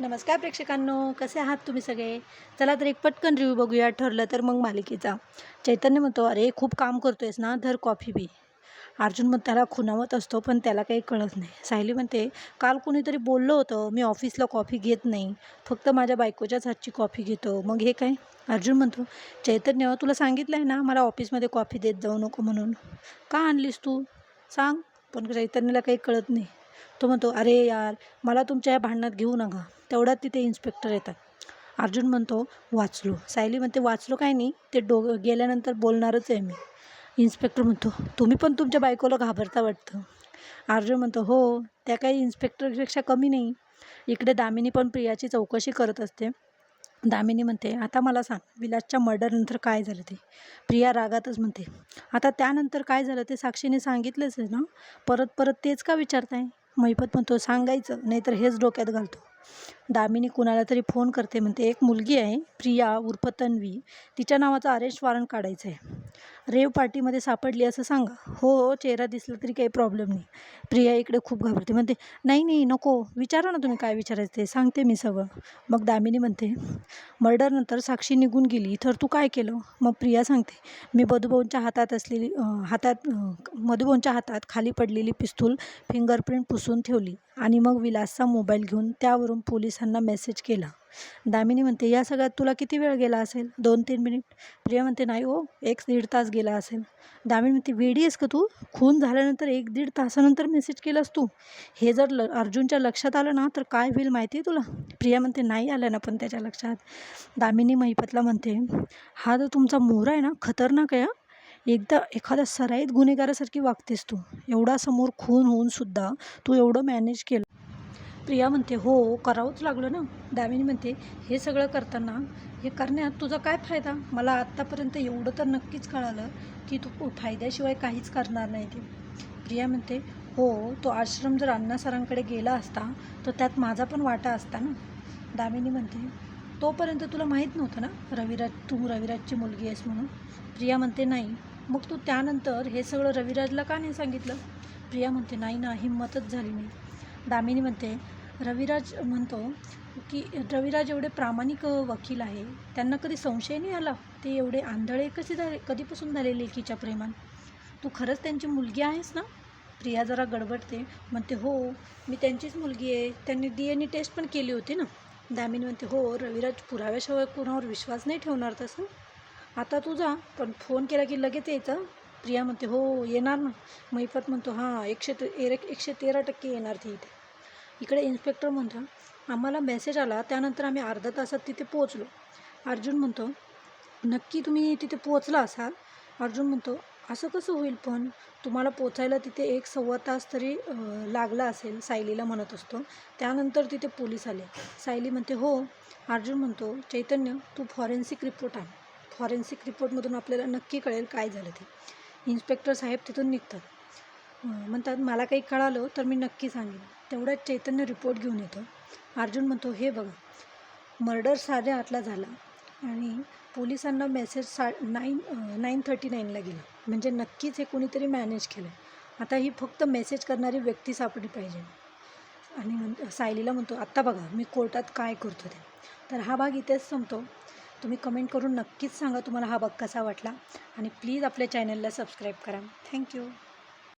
नमस्कार प्रेक्षकांनो कसे आहात तुम्ही सगळे? चला तर एक पटकन रिव्ह्यू बघूया ठरलं तर मग मालिकेचा. चैतन्य म्हणतो अरे खूप काम करतोयस ना धर कॉफी बी. अर्जुन मग त्याला खुणावत असतो पण त्याला काही कळत नाही. सायली म्हणते काल कुणीतरी बोललं होतं मी ऑफिसला कॉफी घेत नाही. फक्त माझ्या बायकोच्याच हातची कॉफी घेतो. मग हे काय? अर्जुन म्हणतो चैतन्य तुला सांगितलं आहे ना मला ऑफिसमध्ये कॉफी देत जाऊ नको म्हणून. का आणलीस तू? सांग. पण चैतन्याला काही कळत नाही. तो म्हणतो अरे यार मला तुमच्या या भांडणात घेऊ नका. तेवढ्यात तिथे इन्स्पेक्टर येतात. अर्जुन म्हणतो वाचलो. सायली म्हणते वाचलो काय नाही ते डो गेल्यानंतर बोलणारच आहे मी. इन्स्पेक्टर म्हणतो तुम्ही पण तुमच्या बायकोला घाबरता वाटतं. अर्जुन म्हणतो हो त्या काही इन्स्पेक्टरपेक्षा कमी नाही. इकडे दामिनी पण प्रियाची चौकशी करत असते. दामिनी म्हणते आता मला सांग विलासच्या मर्डरनंतर काय झालं ते? प्रिया रागातच म्हणते आता त्यानंतर काय झालं ते साक्षीने सांगितलंच आहे ना? परत परत तेच का विचारताय? मैफत म्हणतो सांगायचं नाहीतर हेच डोक्यात घालतो. दामिनी कुणाला तरी फोन करते म्हणते एक मुलगी आहे प्रिया उर्फ तन्वी. तिच्या नावाचं अरेस्ट वॉरंट काढायचं आहे रेव पार्टीमध्ये सापडली असं सांगा. हो हो चेहरा दिसला तरी काही प्रॉब्लेम नाही. प्रिया इकडे खूप घाबरते. म्हणते नाही नाही नको. विचारा ना तुम्ही काय विचारायचं ते. सांगते मी सगळं. मग दामिनी म्हणते मर्डरनंतर साक्षी निघून गेली. तर तू काय केलं? मग प्रिया सांगते मी मधुभाऊंच्या हातात असलेली हातात अं, मधुभाऊंच्या हातात खाली पडलेली पिस्तूल फिंगरप्रिंट पुसून ठेवली आणि मग विलासचा मोबाईल घेऊन त्यावरून पोलीस पोलिसांना मेसेज केला. दामिनी म्हणते या सगळ्यात तुला किती वेळ गेला असेल? दोन तीन मिनिट. प्रिया म्हणते नाही हो एक दीड तास गेला असेल. दामिनी म्हणते वेडी आहेस का तू? खून झाल्यानंतर एक दीड तासानंतर मेसेज केलास तू. हे जर ल अर्जुनच्या लक्षात आलं ना तर काय होईल माहिती आहे तुला? प्रिया म्हणते नाही आलं ना पण त्याच्या लक्षात. दामिनी महिपतला म्हणते हा जो तुमचा मोहरा आहे ना खतरनाक आहे एकदा एखाद्या सराईत गुन्हेगारासारखी वागतेस तू. एवढा समोर खून होऊन सुद्धा तू एवढं मॅनेज केलं प्रिया म्हणते हो करावंच लागलं ना. दामिनी म्हणते हे सगळं करताना हे करण्यात तुझा काय फायदा? मला आत्तापर्यंत एवढं तर नक्कीच कळालं की तू फायद्याशिवाय काहीच करणार नाही ते. प्रिया म्हणते हो तो आश्रम जर अण्णा सरांकडे गेला असता तर त्यात माझा पण वाटा असता ना. दामिनी म्हणते तोपर्यंत तुला माहीत नव्हतं ना रविराज तू रविराजची मुलगी आहेस म्हणून? प्रिया म्हणते नाही. मग तू त्यानंतर हे सगळं रविराजला का नाही सांगितलं? प्रिया म्हणते नाही ना हिंमतच झाली नाही. दामिनी म्हणते रविराज म्हणतो की रविराज एवढे प्रामाणिक वकील आहे. त्यांना कधी संशय नाही आला? ते एवढे आंधळे कसे झाले? कधीपासून झाले लेकीच्या प्रेमान तू खरंच त्यांची मुलगी आहेस ना? प्रिया जरा गडबडते. म्हणते हो मी त्यांचीच मुलगी आहे. त्यांनी डी एन ए टेस्ट पण केली होती ना? दामिनी म्हणते हो रविराज पुराव्याशिवाय कुणावर विश्वास नाही ठेवणार तसं. आता तू जा पण फोन केला की लगेच यायचं. प्रिया म्हणते हो येणार ना. मैफत म्हणतो हां एकशे ते एरे- एकशे तेरा टक्के येणार ती इथे. इकडे इन्स्पेक्टर म्हणतो आम्हाला मेसेज आला त्यानंतर आम्ही अर्धा तासात तिथे पोहोचलो. अर्जुन म्हणतो नक्की तुम्ही तिथे पोहोचला असाल? अर्जुन म्हणतो असं कसं होईल पण? तुम्हाला पोचायला तिथे एक सव्वा तास तरी लागला असेल सायलीला म्हणत असतो. त्यानंतर तिथे पोलीस आले. सायली म्हणते हो. अर्जुन म्हणतो चैतन्य तू फॉरेन्सिक रिपोर्ट आण. फॉरेन्सिक रिपोर्टमधून आपल्याला नक्की कळेल काय झालं ते. इन्स्पेक्टर साहेब तिथून निघतात. म्हणतात मला काही कळालं तर मी नक्की सांगेन. तेवढ्यात चैतन्य रिपोर्ट घेऊन येतो. अर्जुन म्हणतो हे बघा मर्डर साध्या आतला झाला आणि पोलिसांना मेसेज सा नाईन नाईन थर्टी नाईनला गेला. म्हणजे नक्कीच हे कोणीतरी मॅनेज केलं आता ही फक्त मेसेज करणारी व्यक्ती सापडली पाहिजे. आणि म्हण सायलीला म्हणतो आत्ता बघा मी कोर्टात काय करतो ते तर हा भाग इथेच संपतो. तुम्ही कमेंट करून नक्कीच सांगा तुम्हाला हा भाग कसा वाटला. आणि प्लीज आपल्या चॅनलला सबस्क्राईब करा. थँक्यू.